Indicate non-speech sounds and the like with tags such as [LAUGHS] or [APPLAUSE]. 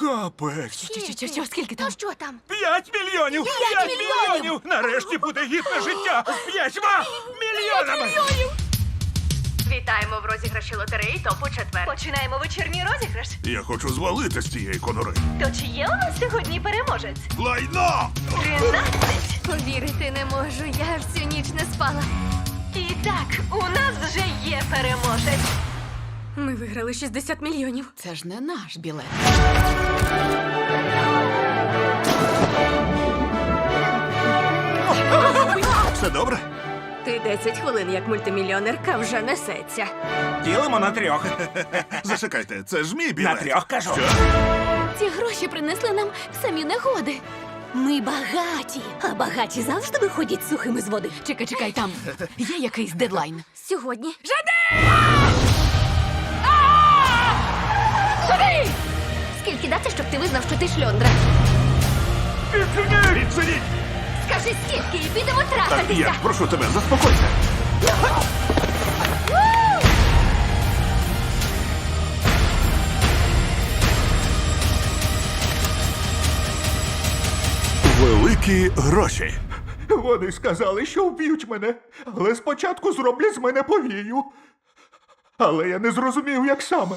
Капець. Що, що, що, скільки там? То що там? П'ять мільйонів! П'ять мільйонів! Нарешті буде гідне життя з п'ятьма мільйонами! Вітаємо в розіграші лотереї топу четвер. Починаємо вечірній розіграш. Я хочу звалити з цієї конури. То чи є у нас сьогодні переможець? Лайно! Тринадцять. Повірити не можу, я ж всю ніч не спала. І так, у нас вже є переможець. Виграли 60 мільйонів. Це ж не наш білет. Все добре? Ти 10 хвилин як мультимільйонерка вже несеться. Ділимо на трьох. [LAUGHS] Зачекайте, це ж мій білет. На трьох кажу. Що? Ці гроші принесли нам самі негоди. Ми багаті, а багаті завжди виходять сухими з води. Чекай, чекай, там є якийсь дедлайн. Сьогодні. Сюди! Скільки щоб ти визнав, що ти шльондра? Відчиніть! Відчиніть! Скажи стільки і підемо Так, трахатися. я прошу тебе, заспокойся. Великі гроші. Вони сказали, що вб'ють мене, але спочатку зроблять з мене повію. Але я не зрозумів, як саме.